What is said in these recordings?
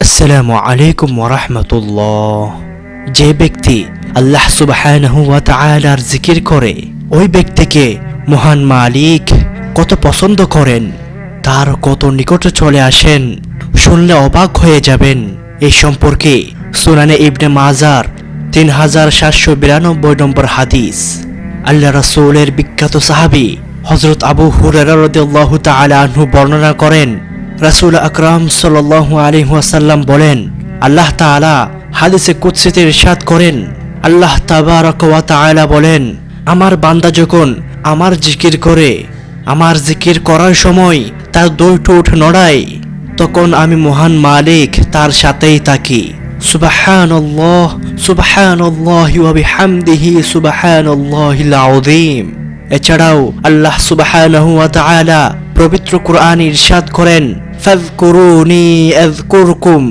আসসালামু আলাইকুম ওরহমতুল্লাহ যে ব্যক্তি আল্লাহ সুবহানাহু ওয়া তাআলার জিকির করে, ওই ব্যক্তিকে মহান মালিক কত পছন্দ করেন, তার কত নিকটে চলে আসেন, শুনলে অবাক হয়ে যাবেন। এই সম্পর্কে সুনানে ইবনে মাজার তিন হাজার সাতশো বিরানব্বই নম্বর হাদিস। আল্লাহ রাসূলের বিখ্যাত সাহাবী হজরত আবু হুরারা বর্ণনা করেন রাসূল আকরাম সাল্লাল্লাহু আলাইহি ওয়াসাল্লাম বলেন, আল্লাহ তাআলা হাদিসে কুদসিতে ইরশাদ করেন। আল্লাহ তাবারক ওয়া বলেন, আমার বান্দা যখন আমার জিকির করে, আমার জিকির করার সময় তার দুই ঠোঁট নড়ায়, তখন আমি মহান মালিক তার সাথেই থাকি। সুবহানাল্লাহ সুবহানাল্লাহ সুবহানাল্লাহিল আযীম। এছাড়াও আল্লাহ তাআলা পবিত্র কোরআন ইরশাদ করেন, ফাযকুরুনি আযকুরকুম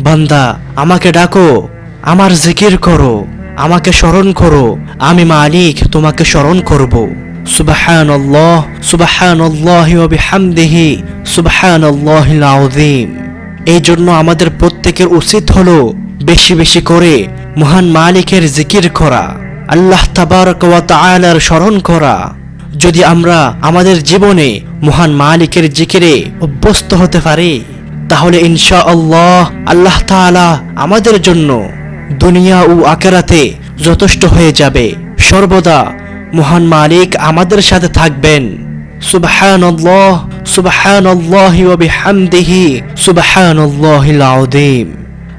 বান্দা, আমাকে ডাকো, আমার জিকির করো, আমাকে স্মরণ করো, আমি মালিক, তোমাকে স্মরণ করব। সুবহানাল্লাহ, সুবহানাল্লাহি ওয়া বিহামদিহি, সুবহানাল্লাহিল আযীম। এই জন্য আমাদের প্রত্যেকের উচিত হলো বেশি বেশি করে মহান মালিকের জিকির করা, আল্লাহ তাবারক ওয়া তাআলার স্মরণ করা। যদি আমরা আমাদের জীবনে মহান মালিকের জিকিরে অভ্যস্ত হতে পারি, তাহলে ইনশা আল্লাহ আল্লাহ তাআলা আমাদের জন্য দুনিয়া ও আকেরাতে যথেষ্ট হয়ে যাবে। সর্বদা মহান মালিক আমাদের সাথে থাকবেন। সুবহানাল্লাহ, সুবহানাল্লাহি ওয়া বিহামদিহি, সুবহানাল্লাহিল আযীম।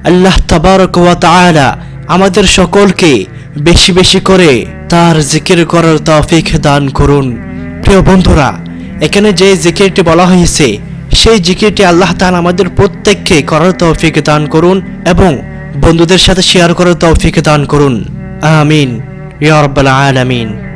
আল্লাহ তাবারক ওয়া তাআলা আমাদের সকলকে বেশি বেশি করে তার জিকির করার তৌফিক দান করুন। প্রিয় বন্ধুরা, এখানে যে জিকিরটি বলা হয়েছে, সেই জিকিরটি আল্লাহ তাহলে আমাদের প্রত্যেককে করার তৌফিক দান করুন এবং বন্ধুদের সাথে শেয়ার করার তৌফিক দান করুন। আমিন। ইয়ার রাব্বাল আলামিন।